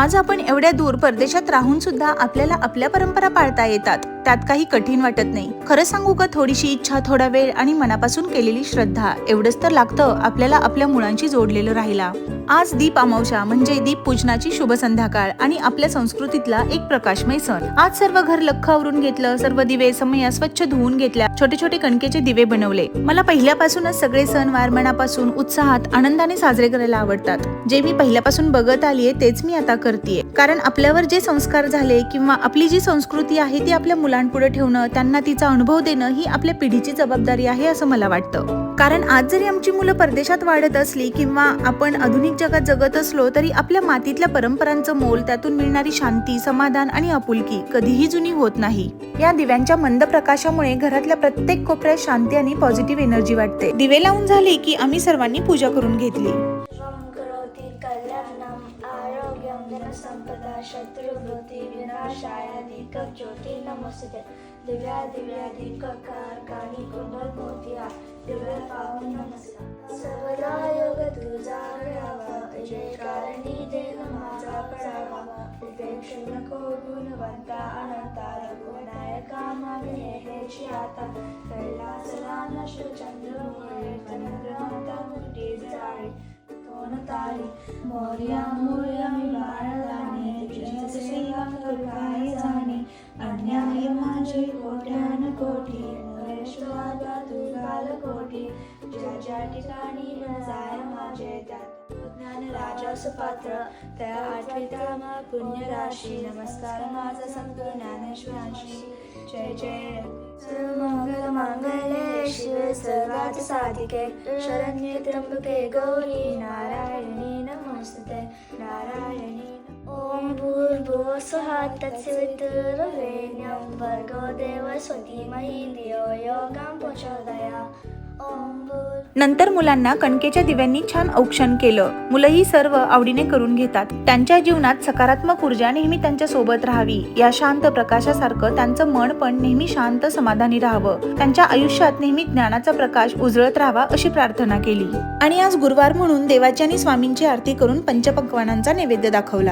आज आपण एवढ्या दूर परदेशात राहून सुद्धा आपल्याला आपल्या परंपरा पाळता येतात. त्यात काही कठीण वाटत नाही. खरं सांगू का थोडीशी इच्छा थोडा वेळ आणि मनापासून केलेली श्रद्धा एवढंच तर लागतं आपल्याला आपल्या मुलांशी जोडलेलं राहिला आज दीप अमावस्या म्हणजे दीप पूजनाची शुभ संध्याकाळ आणि आपल्या संस्कृतीतला एक प्रकाशमय सण. आज सर्व घर लख आवरून घेतलं सर्व दिवे समया स्वच्छ धुवून घेतल्या छोटे छोटे कणकेचे दिवे बनवले. मला पहिल्यापासूनच सगळे सणवार मनापासून उत्साहात आनंदाने साजरे करायला आवडतात. जे मी पहिल्यापासून बघत आलीये तेच मी आता करते कारण आपल्यावर जे संस्कार झाले किंवा आपली जी संस्कृती आहे ती आपल्या मुलांपुढे ठेवणं त्यांना तिचा अनुभव देणं ही आपल्या पिढीची जबाबदारी आहे असं मला वाटतं. कारण आज जरी आमची मुलं परदेशात वाढत असली किंवा आपण आधुनिक जगात जगत असलो तरी आपल्या मातीतल्या परंपरांचं मोल त्यातून मिळणारी शांती समाधान आणि आपुलकी कधीही जुनी होत नाही. या दिव्यांच्या मंद प्रकाशामुळे घरातल्या प्रत्येक कोपऱ्यात शांती आणि पॉझिटिव्ह एनर्जी वाटते. दिवे लावून झाले की आम्ही सर्वांनी पूजा करून घेतली. सर्वं करोति कल्याणम् आरोग्यं नमस्ते। दिव्या दिव्या दीपकारकानि नमस्कार सर्वदा योग तुझा घडावा जय कारणी देह माझा पडावा उपेक्ष नको गुणवंता अनंता रघुनायका मागणे हेची आता कैलासला नष्ट चंद्रमुळे तनग्रहता मुठी जाळे तोन तारी मोर्या मोर्या मी बाळगाणे तुझ्याच सेवा करू काय जाणे अन्याय माझे कोट्यान कोटी मोरेश्वरा तू काल कोटी ज्या ज्या ठिकाणी न जाय माझे त्यात ज्ञान राजास पात्र. त्या आठविता मा पुण्यराशी. नमस्कार माझा संत ज्ञानेश्वरांशी. जय जय. सर्वमंगल मांगल्ये शिवे सर्वात साधिके. शरण्ये त्र्यंबके गौरी. नारायणी. भूर्भुवः भर्गो देवस्य धियो यो प्रचोदया नंतर मुलांना कणकेच्या दिव्यांनी छान औक्षण केलं. मुलंही सर्व आवडीने करून घेतात. त्यांच्या जीवनात सकारात्मक ऊर्जा नेहमी त्यांच्यासोबत राहावी. या शांत प्रकाशासारखं त्यांचं मन पण नेहमी शांत समाधानी राहावं. त्यांच्या आयुष्यात नेहमी ज्ञानाचा प्रकाश उजळत राहावा अशी प्रार्थना केली. आणि आज गुरुवार म्हणून देवाची आणि स्वामींची आरती करून पंचपक्वानांचा नैवेद्य दाखवला.